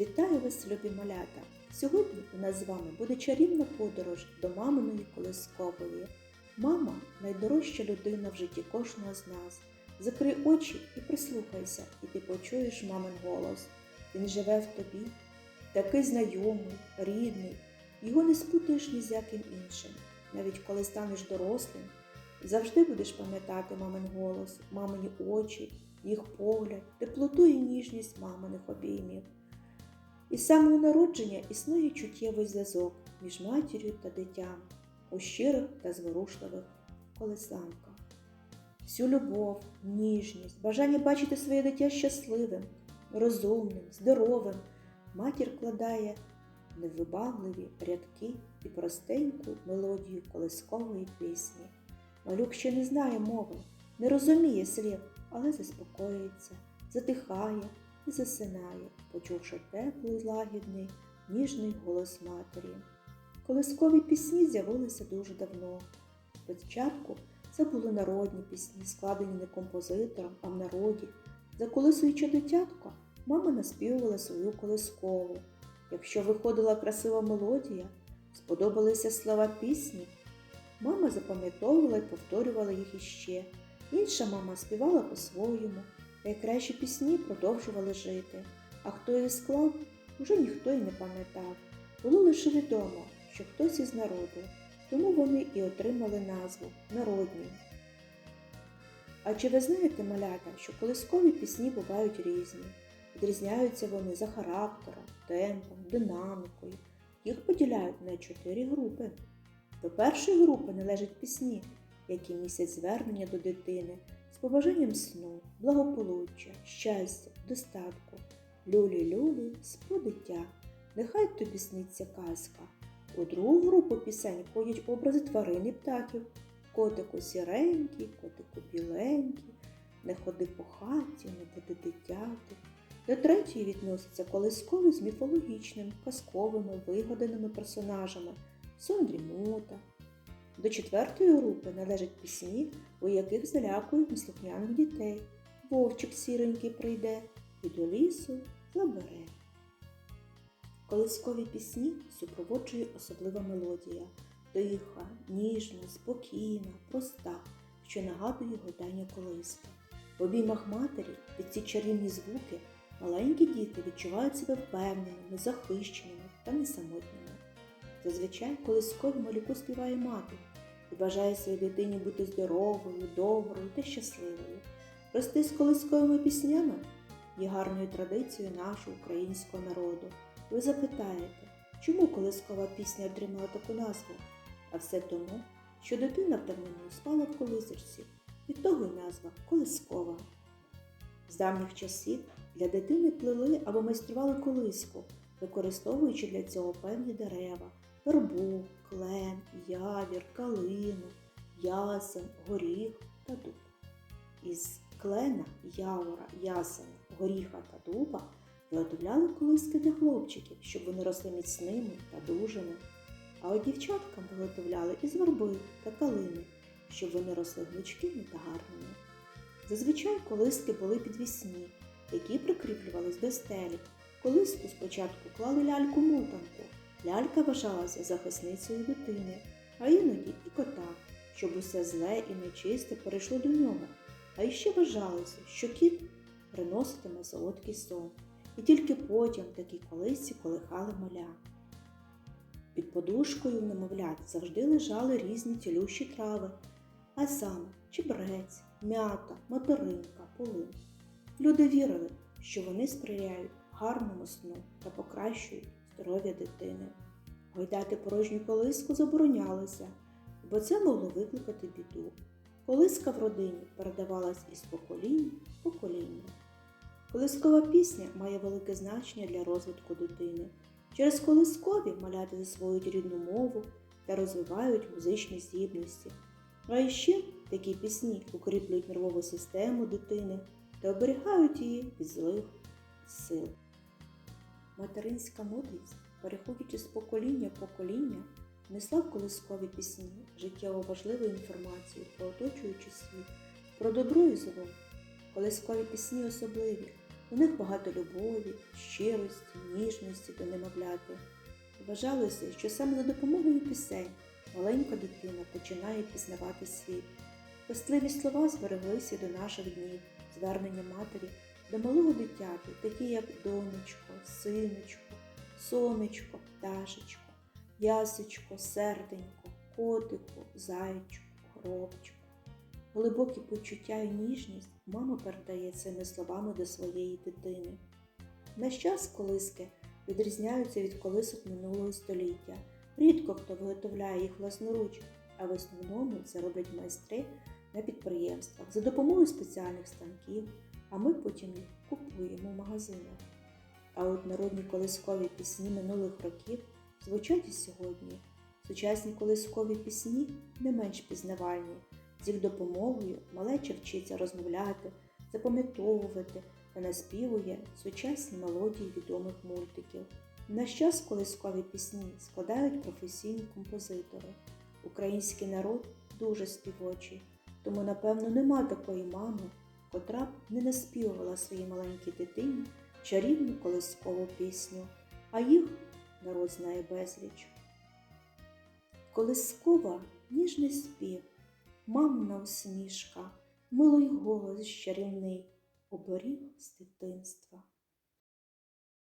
Вітаю вас, любі малята! Сьогодні у нас з вами буде чарівна подорож до маминої колискової. Мама найдорожча людина в житті кожного з нас. Закрий очі і прислухайся, і ти почуєш мамин голос. Він живе в тобі, такий знайомий, рідний, його не спутаєш ні з яким іншим. Навіть коли станеш дорослим, завжди будеш пам'ятати мамин голос, мамині очі, їх погляд, теплоту і ніжність маминих обіймів. Із самого народження існує чуттєвий зв'язок між матір'ю та дитям у щирих та зворушливих колесанках. Всю любов, ніжність, бажання бачити своє дитя щасливим, розумним, здоровим матір вкладає невибагливі рядки і простеньку мелодію колискової пісні. Малюк ще не знає мови, не розуміє слів, але заспокоюється, затихає і засинає, почувши теплий, лагідний, ніжний голос матері. Колискові пісні з'явилися дуже давно. Спочатку це були народні пісні, складені не композитором, а в народі. Заколисуючи дитятко, мама наспівувала свою колискову. Якщо виходила красива мелодія, сподобалися слова пісні, мама запам'ятовувала і повторювала їх іще. Інша мама співала по-своєму, найкращі пісні продовжували жити, а хто їх склав, уже ніхто й не пам'ятав. Було лише відомо, що хтось із народу, тому вони і отримали назву народні. А чи ви знаєте, малята, що колискові пісні бувають різні? Відрізняються вони за характером, темпом, динамікою. Їх поділяють на чотири групи. До першої групи належать пісні, які містять звернення до дитини з побажанням сну, благополуччя, щастя, достатку. Люлі-люлі, спо дитя, нехай тобі сниться казка. У другу групу пісень входять образи тварин і птахів. Котику сіренький, котику біленький, не ходи по хаті, не буде дитяти. До третьої відносяться колискові з міфологічними, казковими, вигаданими персонажами сон дрімота. До четвертої групи належать пісні, у яких залякують неслухняних дітей. Вовчик сіренький прийде і до лісу забере. Колискові пісні супроводжує особлива мелодія, тиха, ніжна, спокійна, проста, що нагадує гойдання колиски. В обіймах матері під ці чарівні звуки маленькі діти відчувають себе впевненими, захищеними та несамотніми. Зазвичай колискові малюку співає мати і бажає своїй дитині бути здоровою, доброю та щасливою. Рости з колисковими піснями є гарною традицією нашого українського народу. Ви запитаєте, чому колискова пісня отримала таку назву? А все тому, що дитина в давнину спала в колисочці, від того й назва колискова. З давніх часів для дитини плели або майстрували колиску, використовуючи для цього певні дерева вербу, клен, явір, калину, ясен, горіх та дуб. Із клена, явора, ясена, горіха та дуба виготовляли колиски для хлопчиків, щоб вони росли міцними та дужими. А от дівчаткам виготовляли із верби та калини, щоб вони росли гнучкими та гарними. Зазвичай колиски були підвісні, які прикріплювались до стелі. Колиску спочатку клали ляльку-мотанку. Лялька вважалася захисницею дитини, а іноді і кота, щоб усе зле і нечисте перейшло до нього. А іще вважалося, що кіт приноситиме солодкий сон, і тільки потім в такій колисці колихали маля. Під подушкою немовлят завжди лежали різні цілющі трави, а саме чебрець, м'ята, материнка, полин. Люди вірили, що вони сприяють гарному сну та покращують здоров'я дитини. Гойдати порожню колиску заборонялося, бо це могло викликати біду. Колиска в родині передавалась із покоління в покоління. Колискова пісня має велике значення для розвитку дитини. Через колискові маляти засвоюють рідну мову та розвивають музичні здібності. А ще такі пісні укріплюють нервову систему дитини та оберігають її від злих сил. Материнська мудрість, переходячи з покоління в покоління, несла в колискові пісні життєво важливу інформацію про оточуючий світ, про добро і зло. Колискові пісні особливі. У них багато любові, щирості, ніжності до немовляти. Вважалося, що саме за допомогою пісень маленька дитина починає пізнавати світ. Пестливі слова збереглися до наших днів, звернення матері до малого дитяти, такі як донечко, синочко, сонечко, пташечко, ясечко, серденько, котику, зайчику, хробчику. Глибокі почуття і ніжність мама передає цими словами до своєї дитини. Наш час колиски відрізняються від колисок минулого століття. Рідко хто виготовляє їх власноруч, а в основному це роблять майстри на підприємствах за допомогою спеціальних станків, а ми потім їх купуємо в магазинах. А от народні колискові пісні минулих років звучать і сьогодні. Сучасні колискові пісні не менш пізнавальні. З їх допомогою малеча вчиться розмовляти, запам'ятовувати та наспівує сучасні мелодії відомих мультиків. В наш час колискові пісні складають професійні композитори. Український народ дуже співочий, тому, напевно, нема такої мами, котра б не наспівувала своїй маленькій дитині чарівну колискову пісню, а їх народ знає безліч. Колискова ніжний спів, мамна усмішка, милий голос чарівний, оберіг з дитинства.